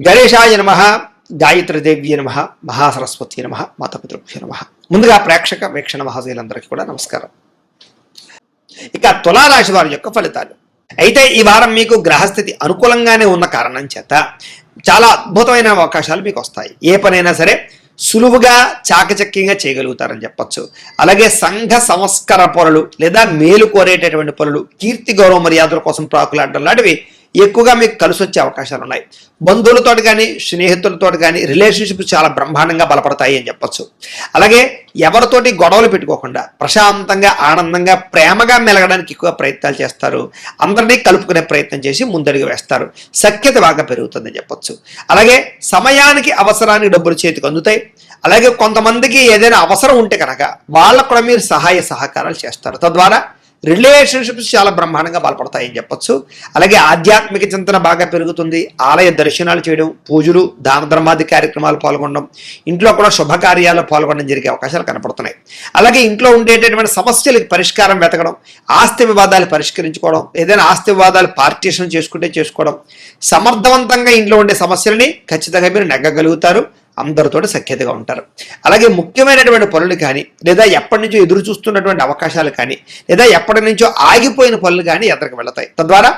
గణేశాయ నమ గాయత్రీదేవి నమ మహాసరస్వతి నమ మాతపితృభ్య నమ. ముందుగా ప్రేక్షక వీక్షణ మహాశైలందరికీ కూడా నమస్కారం. ఇక తులారాశి వారి యొక్క ఫలితాలు. అయితే ఈ వారం మీకు గ్రహస్థితి అనుకూలంగానే ఉన్న కారణం చేత చాలా అద్భుతమైన అవకాశాలు మీకు వస్తాయి. ఏ పనైనా సరే సులువుగా చాకచక్యంగా చేయగలుగుతారని చెప్పొచ్చు. అలాగే సంఘ సంస్కర పొరలు లేదా మేలు కోరేటటువంటి పొరలు కీర్తి గౌరవ మర్యాదల కోసం ప్రాకులాడడం లాంటివి ఎక్కువగా మీకు కలిసి వచ్చే అవకాశాలు ఉన్నాయి. బంధువులతో కానీ స్నేహితులతో కానీ రిలేషన్షిప్ చాలా బ్రహ్మాండంగా బలపడతాయి అని చెప్పొచ్చు. అలాగే ఎవరితోటి గొడవలు పెట్టుకోకుండా ప్రశాంతంగా ఆనందంగా ప్రేమగా మెలగడానికి ఎక్కువ ప్రయత్నాలు చేస్తారు. అందరినీ కలుపుకునే ప్రయత్నం చేసి ముందడుగు వేస్తారు. సఖ్యత బాగా పెరుగుతుందని చెప్పొచ్చు. అలాగే సమయానికి అవసరానికి డబ్బులు చేతికి అందుతాయి. అలాగే కొంతమందికి ఏదైనా అవసరం ఉంటే కనుక వాళ్ళకు కూడా మీరు సహాయ సహకారాలు చేస్తారు. తద్వారా రిలేషన్షిప్స్ చాలా బ్రహ్మాండంగా బలపడతాయని చెప్పొచ్చు. అలాగే ఆధ్యాత్మిక చింతన బాగా పెరుగుతుంది. ఆలయ దర్శనాలు చేయడం పూజలు దాన ధర్మాది కార్యక్రమాలు పాల్గొనడం ఇంట్లో కూడా శుభకార్యాలు పాల్గొనడం జరిగే అవకాశాలు కనపడుతున్నాయి. అలాగే ఇంట్లో ఉండేటటువంటి సమస్యలకు పరిష్కారం వెతకడం ఆస్తి వివాదాలు పరిష్కరించుకోవడం ఏదైనా ఆస్తి వివాదాలు పార్టీషన్ చేసుకుంటే చేసుకోవడం సమర్థవంతంగా ఇంట్లో ఉండే సమస్యలని ఖచ్చితంగా మీరు నెగ్గగలుగుతారు. అందరితో సఖ్యతగా ఉంటారు. అలాగే ముఖ్యమైనటువంటి పనులు కానీ లేదా ఎప్పటి నుంచో ఎదురు చూస్తున్నటువంటి అవకాశాలు కానీ లేదా ఎప్పటి నుంచో ఆగిపోయిన పనులు కానీ ఎదరికి వెళతాయి. తద్వారా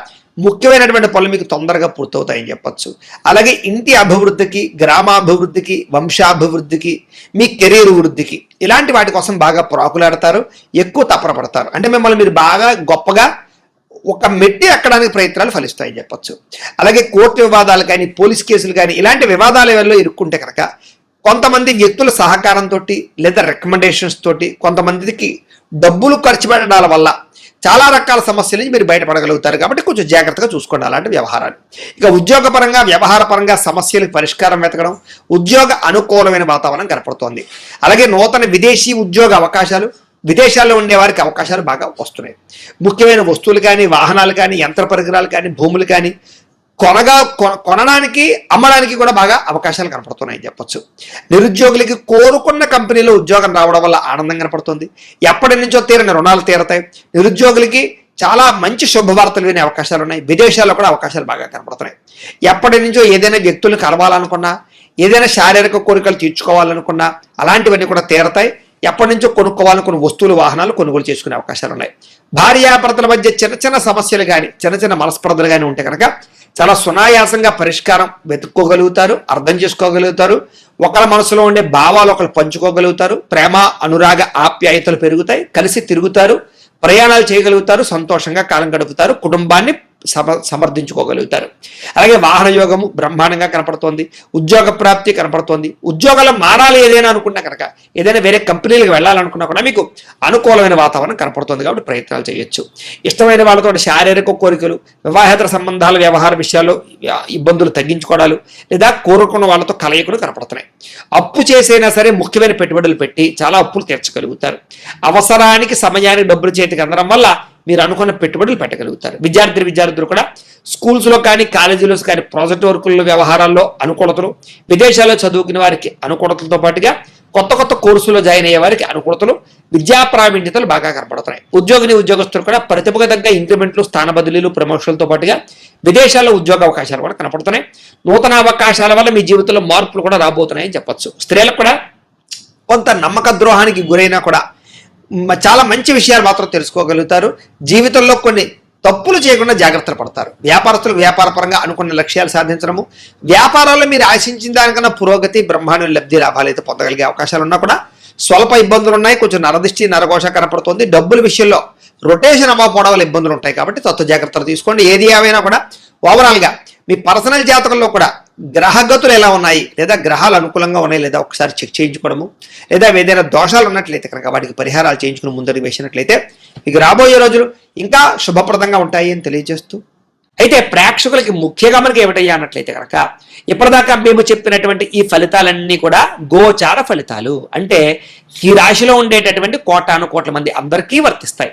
ముఖ్యమైనటువంటి పనులు మీకు తొందరగా పూర్తవుతాయని చెప్పచ్చు. అలాగే ఇంటి అభివృద్ధికి గ్రామాభివృద్ధికి వంశాభివృద్ధికి మీ కెరీర్ వృద్ధికి ఇలాంటి వాటి కోసం బాగా ప్రాకులాడతారు ఎక్కువ తపన పడతారు. అంటే మిమ్మల్ని మీరు బాగా గొప్పగా ఒక మెట్టి ఎక్కడానికి ప్రయత్నాలు ఫలిస్తాయని చెప్పచ్చు. అలాగే కోర్టు వివాదాలు కానీ పోలీస్ కేసులు కానీ ఇలాంటి వివాదాల వల్ల ఇరుక్కుంటే కనుక కొంతమంది వ్యక్తుల సహకారంతో లేదా రికమెండేషన్స్ తోటి కొంతమందికి డబ్బులు ఖర్చు పెట్టడాల వల్ల చాలా రకాల సమస్యల నుంచి మీరు బయటపడగలుగుతారు. కాబట్టి కొంచెం జాగ్రత్తగా చూసుకోండి అలాంటి వ్యవహారాలు. ఇక ఉద్యోగపరంగా వ్యవహార పరంగా సమస్యలకు పరిష్కారం వెతకడం ఉద్యోగ అనుకూలమైన వాతావరణం కనపడుతోంది. అలాగే నూతన విదేశీ ఉద్యోగ అవకాశాలు విదేశాల్లో ఉండే వారికి అవకాశాలు బాగా వస్తున్నాయి. ముఖ్యమైన వస్తువులు కానీ వాహనాలు కానీ యంత్ర పరికరాలు కానీ భూములు కానీ కొనగా కొన- కొనడానికి అమ్మడానికి కూడా బాగా అవకాశాలు కనపడుతున్నాయని చెప్పొచ్చు. నిరుద్యోగులకి కోరుకున్న కంపెనీలో ఉద్యోగం రావడం వల్ల ఆనందం కనపడుతుంది. ఎప్పటి నుంచో తీరని రుణాలు తీరతాయి. నిరుద్యోగులకి చాలా మంచి శుభవార్తలు వినే అవకాశాలు ఉన్నాయి. విదేశాల్లో కూడా అవకాశాలు బాగా కనపడుతున్నాయి. ఎప్పటి నుంచో ఏదైనా వ్యక్తులను కలవాలనుకున్నా ఏదైనా శారీరక కోరికలు తీర్చుకోవాలనుకున్నా అలాంటివన్నీ కూడా తీరతాయి. ఎప్పటి నుంచో కొనుక్కోవాలనుకున్న వస్తువులు వాహనాలు కొనుగోలు చేసుకునే అవకాశాలు ఉన్నాయి. భార్యాభర్తల మధ్య చిన్న చిన్న సమస్యలు కానీ చిన్న చిన్న మనస్పర్ధలు కానీ ఉంటే కనుక చాలా సునాయాసంగా పరిష్కారం వెతుక్కోగలుగుతారు అర్థం చేసుకోగలుగుతారు. ఒకళ్ళ మనసులో ఉండే భావాలు ఒకళ్ళు పంచుకోగలుగుతారు. ప్రేమ అనురాగ ఆప్యాయతలు పెరుగుతాయి. కలిసి తిరుగుతారు. ప్రయాణాలు చేయగలుగుతారు. సంతోషంగా కాలం గడుపుతారు. కుటుంబాన్ని సమ సమర్థించుకోగలుగుతారు. అలాగే వాహన యోగము బ్రహ్మాండంగా కనపడుతోంది. ఉద్యోగ ప్రాప్తి కనపడుతోంది. ఉద్యోగాలు మారాలి ఏదైనా అనుకున్నా కనుక ఏదైనా వేరే కంపెనీలకు వెళ్ళాలనుకున్నా కూడా మీకు అనుకూలమైన వాతావరణం కనపడుతుంది కాబట్టి ప్రయత్నాలు చేయొచ్చు. ఇష్టమైన వాళ్ళతో శారీరక కోరికలు వివాహేతర సంబంధాల వ్యవహార విషయాల్లో ఇబ్బందులు తగ్గించుకోవడాలు లేదా కోరుకున్న వాళ్ళతో కలయికలు కనపడుతున్నాయి. అప్పు చేసైనా సరే ముఖ్యమైన పెట్టుబడులు పెట్టి చాలా అప్పులు తీర్చగలుగుతారు. అవసరానికి సమయానికి డబ్బులు చేతికి అందడం వల్ల మీరు అనుకున్న పెట్టుబడులు పెట్టగలుగుతారు. విద్యార్థి విద్యార్థులు కూడా స్కూల్స్లో కానీ కాలేజీలో కానీ ప్రాజెక్ట్ వర్కుల వ్యవహారాల్లో అనుకూలతలు విదేశాల్లో చదువుకునే వారికి అనుకూలతలతో పాటుగా కొత్త కొత్త కోర్సులో జాయిన్ అయ్యే వారికి అనుకూలతలు విద్యా ప్రావీణ్యతలు బాగా కనపడుతున్నాయి. ఉద్యోగిని ఉద్యోగస్తులు కూడా ప్రతిభకు తగ్గ ఇంక్రిమెంట్లు స్థాన బదిలీలు ప్రమోషన్లతో పాటుగా విదేశాల్లో ఉద్యోగ అవకాశాలు కూడా కనపడుతున్నాయి. నూతన అవకాశాల వల్ల మీ జీవితంలో మార్పులు కూడా రాబోతున్నాయని చెప్పొచ్చు. స్త్రీలకు కూడా కొంత నమ్మక ద్రోహానికి గురైనా కూడా చాలా మంచి విషయాలు మాత్రం తెలుసుకోగలుగుతారు. జీవితంలో కొన్ని తప్పులు చేయకుండా జాగ్రత్తలు పడతారు. వ్యాపారస్తులు వ్యాపారపరంగా అనుకున్న లక్ష్యాలు సాధించడము వ్యాపారాల్లో మీరు ఆశించిన దానికన్నా పురోగతి బ్రహ్మాండ లబ్ధి లాభాలు అయితే పొందగలిగే అవకాశాలు ఉన్నా కూడా స్వల్ప ఇబ్బందులు ఉన్నాయి. కొంచెం నరదిష్టి నరఘోష కనపడుతుంది. డబ్బుల విషయంలో రొటేషన్ అవ్వకపోవడం వల్ల ఇబ్బందులు ఉంటాయి కాబట్టి తత్వ జాగ్రత్తలు తీసుకోండి. ఏది ఏమైనా కూడా ఓవరాల్గా మీ పర్సనల్ జాతకంలో కూడా గ్రహగతులు ఎలా ఉన్నాయి? లేదా గ్రహాలు అనుకూలంగా ఉన్నాయి? లేదా ఒకసారి చెక్ చేయించుకోవడము. లేదా ఏదైనా దోషాలు ఉన్నట్లయితే కనుక వాటికి పరిహారాలు చేయించుకుని ముందడుగు వేసినట్లయితే మీకు రాబోయే రోజులు ఇంకా శుభప్రదంగా ఉంటాయి అని తెలియజేస్తూ. అయితే ప్రేక్షకులకి ముఖ్యంగా మనకి ఏమిటయ్యా అన్నట్లయితే కనుక ఇప్పటిదాకా మేము చెప్పినటువంటి ఈ ఫలితాలన్నీ కూడా గోచార ఫలితాలు. అంటే ఈ రాశిలో ఉండేటటువంటి కోటాను కోట్ల మంది అందరికీ వర్తిస్తాయి.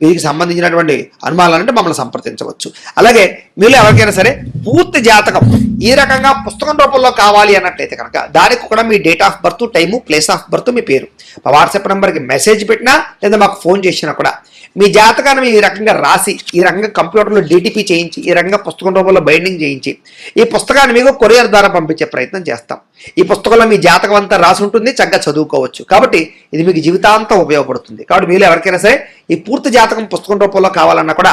వీరికి సంబంధించినటువంటి అనుమానాలంటే మమ్మల్ని సంప్రదించవచ్చు. అలాగే మీరు ఎవరికైనా సరే పూర్తి జాతకం ఈ రకంగా పుస్తకం రూపంలో కావాలి అన్నట్లయితే కనుక దానికి కూడా మీ date of birth time place of birth మీ పేరు. మా వాట్సాప్ నెంబర్కి మెసేజ్ పెట్టినా లేదా మాకు ఫోన్ చేసినా కూడా మీ జాతకాన్ని ఈ రకంగా రాసి ఈ రకంగా కంప్యూటర్లో డిటిపి చేయించి ఈ రకంగా పుస్తకం రూపంలో బైండింగ్ చేయించి ఈ పుస్తకాన్ని మీకు కొరియర్ ద్వారా పంపించే ప్రయత్నం చేస్తాం. ఈ పుస్తకంలో మీ జాతకం అంతా రాసి ఉంటుంది చక్కగా చదువుకోవచ్చు. కాబట్టి ఇది మీకు జీవితాంతం ఉపయోగపడుతుంది. కాబట్టి మీరు ఎవరికైనా సరే ఈ పూర్తి జాతకం పుస్తకం రూపంలో కావాలన్నా కూడా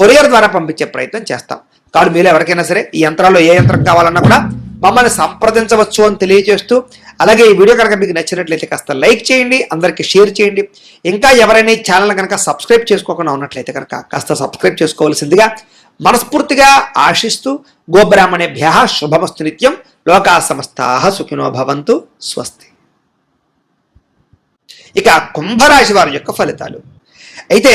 కొరియర్ ద్వారా పంపించే ప్రయత్నం చేస్తాం. కాబట్టి మీరు ఎవరికైనా సరే ఈ యంత్రాల్లో ఏ యంత్రం కావాలన్నా కూడా మమ్మల్ని సంప్రదించవచ్చు అని తెలియజేస్తూ అలాగే ఈ వీడియో కనుక మీకు నచ్చినట్లయితే కాస్త లైక్ చేయండి అందరికీ షేర్ చేయండి. ఇంకా ఎవరైనా ఈ ఛానల్ కనుక సబ్స్క్రైబ్ చేసుకోకుండా ఉన్నట్లయితే కనుక కాస్త సబ్స్క్రైబ్ చేసుకోవాల్సిందిగా మనస్ఫూర్తిగా ఆశిస్తూ గోబ్రాహ్మణేభ్య శుభమస్తు నిత్యం లోకా సమస్తా సుఖినో భవంతు స్వస్తి. ఇక కుంభరాశి వారి యొక్క ఫలితాలు. అయితే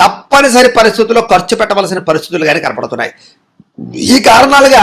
తప్పనిసరి పరిస్థితుల్లో ఖర్చు పెట్టవలసిన పరిస్థితులు కానీ కనపడుతున్నాయి. ఈ కారణాలుగా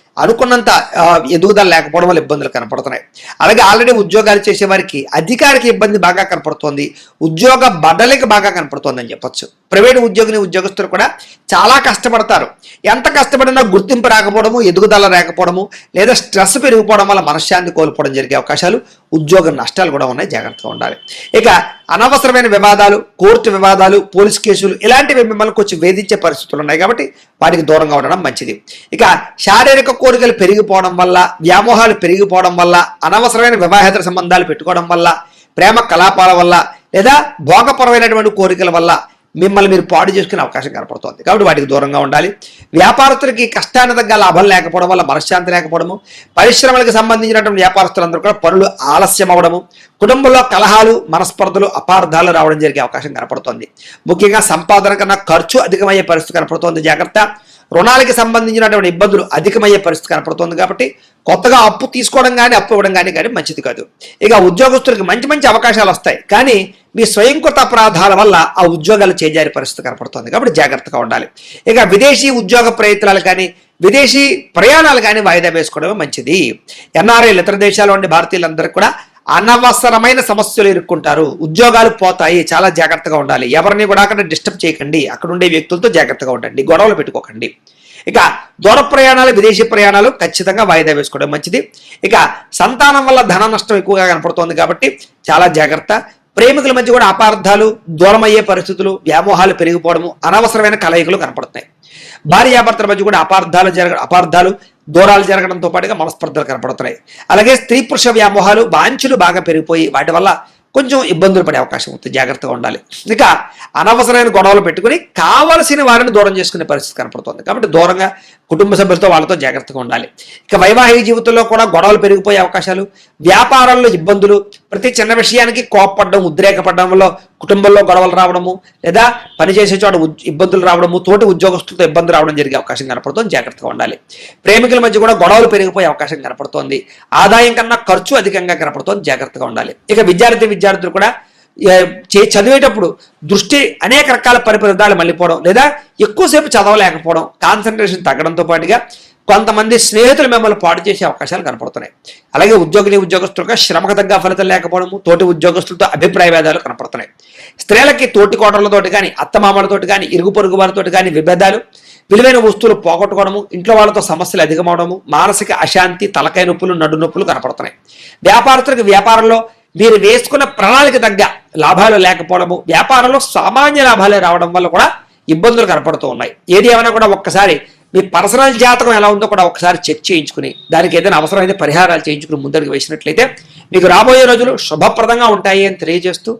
అనుకున్నంత ఎదుగుదల లేకపోవడం వల్ల ఇబ్బందులు కనపడుతున్నాయి. అలాగే ఆల్రెడీ ఉద్యోగాలు చేసే వారికి అధికారికి ఇబ్బంది బాగా కనపడుతోంది. ఉద్యోగ బడలికి బాగా కనపడుతోందని అని చెప్పొచ్చు. ప్రైవేట్ ఉద్యోగిని ఉద్యోగస్తులు కూడా చాలా కష్టపడతారు. ఎంత కష్టపడినా గుర్తింపు రాకపోవడము ఎదుగుదల రాకపోవడము లేదా స్ట్రెస్ పెరిగిపోవడం వల్ల మనశ్శాంతి కోల్పోవడం జరిగే అవకాశాలు ఉద్యోగ నష్టాలు కూడా ఉన్నాయి. జాగ్రత్తగా ఉండాలి. ఇక అనవసరమైన వివాదాలు కోర్టు వివాదాలు పోలీస్ కేసులు ఇలాంటివి మిమ్మల్ని కొంచెం వేధించే పరిస్థితులు ఉన్నాయి కాబట్టి వాటికి దూరంగా ఉండడం మంచిది. ఇక శారీరక కోరికలు పెరిగిపోవడం వల్ల వ్యామోహాలు పెరిగిపోవడం వల్ల అనవసరమైన వివాహేతర సంబంధాలు పెట్టుకోవడం వల్ల ప్రేమ కలాపాల వల్ల లేదా భోగపరమైనటువంటి కోరికల వల్ల మిమ్మల్ని మీరు పాడు చేసుకునే అవకాశం కనపడుతోంది. కాబట్టి వాటికి దూరంగా ఉండాలి. వ్యాపారస్తులకి కష్టాన్ని తగ్గ లాభం లేకపోవడం వల్ల మనశ్శాంతి లేకపోవడము పరిశ్రమలకు సంబంధించినటువంటి వ్యాపారస్తులందరూ కూడా పనులు ఆలస్యం అవ్వడము కుటుంబంలో కలహాలు మనస్పర్ధలు అపార్థాలు రావడం జరిగే అవకాశం కనపడుతోంది. ముఖ్యంగా సంపాదన కన్నా ఖర్చు అధికమయ్యే పరిస్థితి కనపడుతోంది. జాగ్రత్త. రుణాలకి సంబంధించినటువంటి ఇబ్బందులు అధికమయ్యే పరిస్థితి కనపడుతుంది కాబట్టి కొత్తగా అప్పు తీసుకోవడం కానీ అప్పు ఇవ్వడం కానీ కానీ మంచిది కాదు. ఇక ఉద్యోగస్తులకు మంచి మంచి అవకాశాలు వస్తాయి. కానీ మీ స్వయంకృత అపరాధాల వల్ల ఆ ఉద్యోగాలు చేజారి పరిస్థితి కనపడుతుంది కాబట్టి జాగ్రత్తగా ఉండాలి. ఇక విదేశీ ఉద్యోగ ప్రయత్నాలు కానీ విదేశీ ప్రయాణాలు కానీ వాయిదా వేసుకోవడమే మంచిది. ఎన్ఆర్ఐలు ఇతర దేశాల్లో ఉండే భారతీయులందరికీ కూడా అనవసరమైన సమస్యలు ఎదుర్కొంటారు. ఉద్యోగాలు పోతాయి. చాలా జాగ్రత్తగా ఉండాలి. ఎవరిని కూడా అక్కడ డిస్టర్బ్ చేయకండి. అక్కడ ఉండే వ్యక్తులతో జాగ్రత్తగా ఉండండి. గొడవలు పెట్టుకోకండి. ఇక దూర ప్రయాణాలు విదేశీ ప్రయాణాలు ఖచ్చితంగా వాయిదా వేసుకోవడం మంచిది. ఇక సంతానం వల్ల ధన నష్టం ఎక్కువగా కనపడుతోంది కాబట్టి చాలా జాగ్రత్త. ప్రేమికుల మధ్య కూడా అపార్థాలు దూరమయ్యే పరిస్థితులు వ్యామోహాలు పెరిగిపోవడము అనవసరమైన కలయికలు కనపడుతున్నాయి. భార్యాభర్తల మధ్య కూడా అపార్థాలు జరగ అపార్థాలు దూరాలు జరగడంతో పాటుగా మనస్పర్ధలు కనపడుతున్నాయి. అలాగే స్త్రీ పురుష వ్యామోహాలు వాంఛలు బాగా పెరిగిపోయి వాటి వల్ల కొంచెం ఇబ్బందులు పడే అవకాశం ఉంటుంది జాగ్రత్తగా ఉండాలి. ఇక అనవసరమైన గొడవలు పెట్టుకుని కావలసిన వారిని దూరం చేసుకునే పరిస్థితి కనపడుతుంది. కాబట్టి దూరంగా కుటుంబ సభ్యులతో వాళ్ళతో జాగ్రత్తగా ఉండాలి. ఇక వైవాహిక జీవితంలో కూడా గొడవలు పెరిగిపోయే అవకాశాలు వ్యాపారాల్లో ఇబ్బందులు ప్రతి చిన్న విషయానికి కోప్పడడం ఉద్రేకపడడం వల్ల కుటుంబంలో గొడవలు రావడము లేదా పనిచేసే చోట ఇబ్బందులు రావడము తోటి ఉద్యోగస్తులతో ఇబ్బంది రావడం జరిగే అవకాశం కనపడుతుంది. జాగ్రత్తగా ఉండాలి. ప్రేమికుల మధ్య కూడా గొడవలు పెరిగిపోయే అవకాశం కనపడుతోంది. ఆదాయం కన్నా ఖర్చు అధికంగా కనపడుతోంది. జాగ్రత్తగా ఉండాలి. ఇక విద్యార్థి విద్యార్థులు కూడా చదివేటప్పుడు దృష్టి అనేక రకాల పరిపరిధాలు మళ్ళీపోవడం లేదా ఎక్కువసేపు చదవలేకపోవడం కాన్సన్ట్రేషన్ తగ్గడంతో పాటుగా కొంతమంది స్నేహితులు మిమ్మల్ని పాడు చేసే అవకాశాలు కనపడుతున్నాయి. అలాగే ఉద్యోగిని ఉద్యోగస్తులుగా శ్రమకు తగ్గ ఫలితం లేకపోవడము తోటి ఉద్యోగస్తులతో అభిప్రాయ భేదాలు కనపడుతున్నాయి. స్త్రీలకి తోటి కోటలతోటి కానీ అత్తమామలతోటి కానీ ఇరుగు పొరుగు వారితోటి కానీ విభేదాలు విలువైన వస్తువులు పోగొట్టుకోవడము ఇంట్లో వాళ్ళతో సమస్యలు అధికమవడము మానసిక అశాంతి తలకాయ నొప్పులు నడు నొప్పులు కనపడుతున్నాయి. వ్యాపారస్తులకు వ్యాపారంలో మీరు వేసుకున్న ప్రణాళిక తగ్గ లాభాలు లేకపోవడము వ్యాపారంలో సామాన్య లాభాలే రావడం వల్ల కూడా ఇబ్బందులు కనపడుతూ ఉన్నాయి. ఏది ఏమైనా కూడా ఒక్కసారి మీ పర్సనల్ జాతకం ఎలా ఉందో కూడా ఒకసారి చెక్ చేయించుకుని దానికి ఏదైనా అవసరమైతే పరిహారాలు చేయించుకుని ముందరికి వేసినట్లయితే మీకు రాబోయే రోజులు శుభప్రదంగా ఉంటాయి అని తెలియజేస్తూ